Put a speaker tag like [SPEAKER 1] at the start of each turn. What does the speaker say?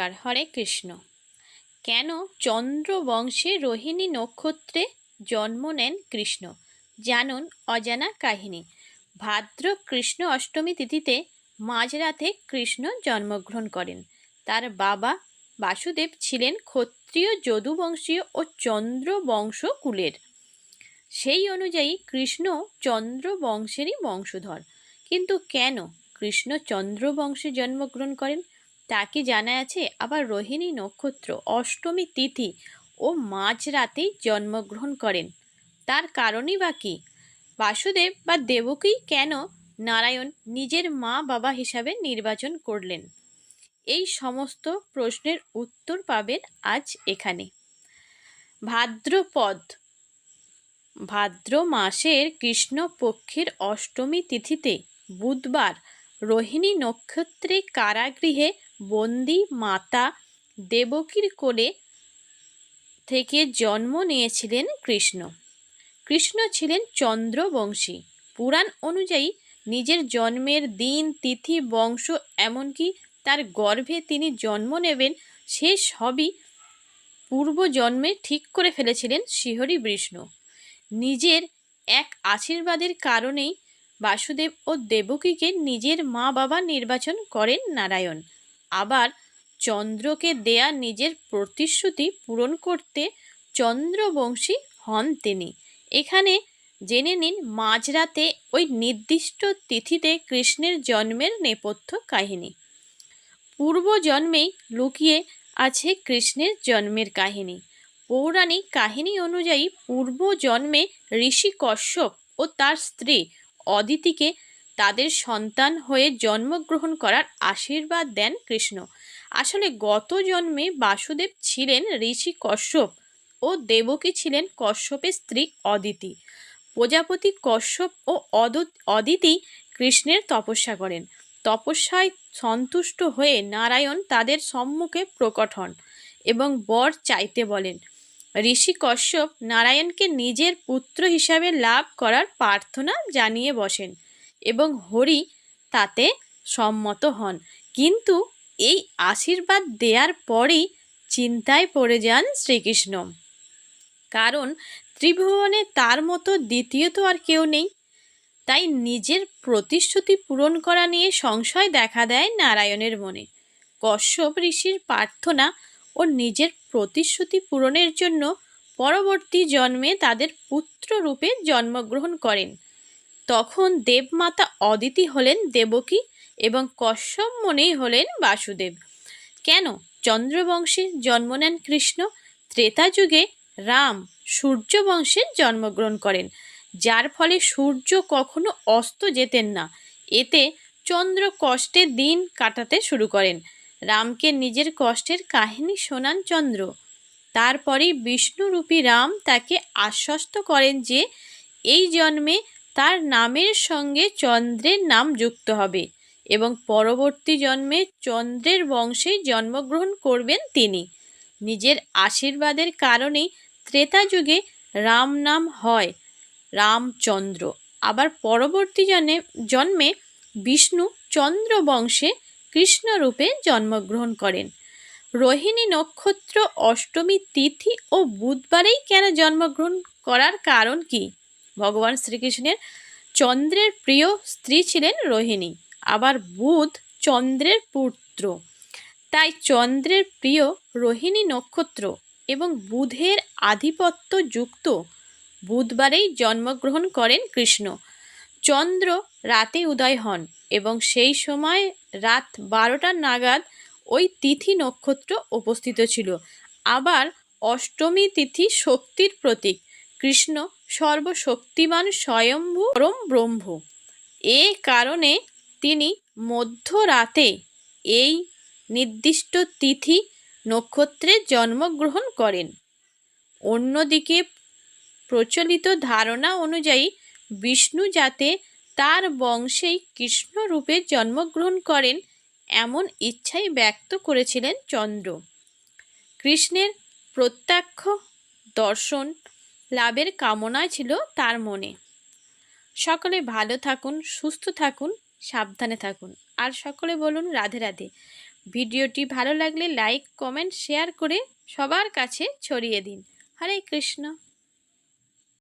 [SPEAKER 1] নমস্কার, হরে কৃষ্ণ। কেন চন্দ্র বংশে রোহিণী নক্ষত্রে জন্ম নেন কৃষ্ণ? জানুন অজানা কাহিনী। ভাদ্র কৃষ্ণ অষ্টমী তিথিতে মাঝরাতে কৃষ্ণ জন্মগ্রহণ করেন। তার বাবা বাসুদেব ছিলেন ক্ষত্রিয় যদুবংশীয় ও চন্দ্র বংশ কুলের সেই অনুযায়ী কৃষ্ণ চন্দ্র বংশেরই বংশধর। কিন্তু কেন কৃষ্ণ চন্দ্র বংশে জন্মগ্রহণ করেন? তা কি জানা আছে আবার রোহিণী নক্ষত্র অষ্টমী তিথি ও মাঝরাতেই জন্মগ্রহণ করেন। তার কারণই বা কী? বাসুদেব বা দেবকেই কেন নারায়ণ নিজের মা বাবা হিসাবে নির্বাচন করলেন? এই সমস্ত প্রশ্নের উত্তর পাবেন আজ এখানে। ভাদ্রপদ। ভাদ্র মাসের কৃষ্ণপক্ষের অষ্টমী তিথিতে বুধবার রোহিণী নক্ষত্রে কারাগৃহে বন্দি মাতা দেবকীর কোলে থেকে জন্ম নিয়েছিলেন কৃষ্ণ। কৃষ্ণ ছিলেন চন্দ্রবংশী। পুরাণ অনুযায়ী নিজের জন্মের দিন, তিথি, বংশ, এমনকি তার গর্ভে তিনি জন্ম নেবেন, সে সবই পূর্বজন্মে ঠিক করে ফেলেছিলেন শিহরি বিষ্ণু। নিজের এক আশীর্বাদের কারণেই বাসুদেব ও দেবকীকে নিজের মা বাবা নির্বাচন করেন নারায়ণ। আবার চন্দ্রকে দেয়া নিজের প্রতিশ্রুতি পূরণ করতে চন্দ্রবংশী হন তিনি। এখানে জেনে নিন মাঝরাতে ওই নির্দিষ্ট তিথিতে কৃষ্ণের জন্মের নেপথ্য কাহিনী। পূর্বজন্মেই লুকিয়ে আছে কৃষ্ণের জন্মের কাহিনী। পৌরাণিক কাহিনী অনুযায়ী পূর্বজন্মে ঋষি কশ্যপ ও তার স্ত্রী অদিতিকে তাদের সন্তান হয়ে জন্মগ্রহণ করার আশীর্বাদ দেন কৃষ্ণ। আসলে গত জন্মে বাসুদেব ছিলেন ঋষি কশ্যপ ও দেবকী ছিলেন কশ্যপের স্ত্রী অদিতি। প্রজাপতি কশ্যপ ও অদিতি কৃষ্ণের তপস্যা করেন। তপস্যায় সন্তুষ্ট হয়ে নারায়ণ তাদের সম্মুখে প্রকট হন এবং বর চাইতে বলেন, ঋষি কশ্যপ, নারায়ণকে নিজের পুত্র হিসাবে লাভ করার প্রার্থনা জানিয়ে বসেন। এবং হরি তাতে সম্মত হন। কিন্তু এই আশীর্বাদ দেওয়ার পরেই চিন্তায় পড়ে যান শ্রীকৃষ্ণ। কারণ ত্রিভুবনে তার মতো দ্বিতীয় তো আর কেউ নেই। তাই নিজের প্রতিশ্রুতি পূরণ করা নিয়ে সংশয় দেখা দেয় নারায়ণের মনে। কশ্যপ ঋষির প্রার্থনা ও নিজের প্রতিশ্রুতি পূরণের জন্য পরবর্তী জন্মে তাদের পুত্র রূপে জন্মগ্রহণ করেন। তখন দেবমাতা অদিতি হলেন দেবকী এবং কশ্যপ মনেই হলেন বাসুদেব। কেন? চন্দ্রবংশে জন্ম নেন কৃষ্ণ, ত্রেতা যুগে রাম সূর্য বংশে জন্মগ্রহণ করেন। যার ফলে সূর্য কখনো অস্ত যেতেন না। এতে চন্দ্র কষ্টে দিন কাটাতে শুরু করেন। রামকে নিজের কষ্টের কাহিনী শোনান চন্দ্র। তারপরেই বিষ্ণুরূপী রাম তাকে আশ্বস্ত করেন যে, এই জন্মে তার নামের সঙ্গে চন্দ্রের নাম যুক্ত হবে এবং পরবর্তী জন্মে চন্দ্রের বংশে জন্মগ্রহণ করবেন তিনি। নিজের আশীর্বাদের কারণেই ত্রেতা যুগে রাম নাম হয় রামচন্দ্র। আবার পরবর্তী জন্মে জন্মে বিষ্ণু চন্দ্র বংশে কৃষ্ণরূপে জন্মগ্রহণ করেন। রোহিণী নক্ষত্র অষ্টমী তিথি ও বুধবারেই কেন জন্মগ্রহণ করার কারণ কি? ভগবান শ্রীকৃষ্ণের চন্দ্রের প্রিয় স্ত্রী ছিলেন রোহিণী, আবার বুধ চন্দ্রের পুত্র। তাই চন্দ্রের প্রিয় রোহিণী নক্ষত্র এবং বুধের আধিপত্য যুক্ত বুধবারেই জন্মগ্রহণ করেন কৃষ্ণ। চন্দ্র রাতে উদয় হন এবং সেই সময় রাত বারোটা নাগাদ ওই তিথি নক্ষত্র উপস্থিত ছিল। আবার অষ্টমী তিথি শক্তির প্রতীক, কৃষ্ণ সর্বশক্তিমান স্বয়ম্ভু পরম ব্রহ্ম। এ কারণে তিনি মধ্যরাতে এই নির্দিষ্ট তিথি নক্ষত্রে জন্মগ্রহণ করেন। অন্যদিকে প্রচলিত ধারণা অনুযায়ী বিষ্ণু যাতে তার বংশেই কৃষ্ণরূপে জন্মগ্রহণ করেন এমন ইচ্ছাই ব্যক্ত করেছিলেন চন্দ্র। কৃষ্ণের প্রত্যক্ষ দর্শন লাভের কামনায় ছিল তার মনে। সকলে ভালো থাকুন, সুস্থ থাকুন, সাবধানে থাকুন। আর সকলে বলুন রাধে রাধে। ভিডিওটি ভালো লাগলে লাইক, কমেন্ট, শেয়ার করে সবার কাছে ছড়িয়ে দিন। হরে কৃষ্ণ।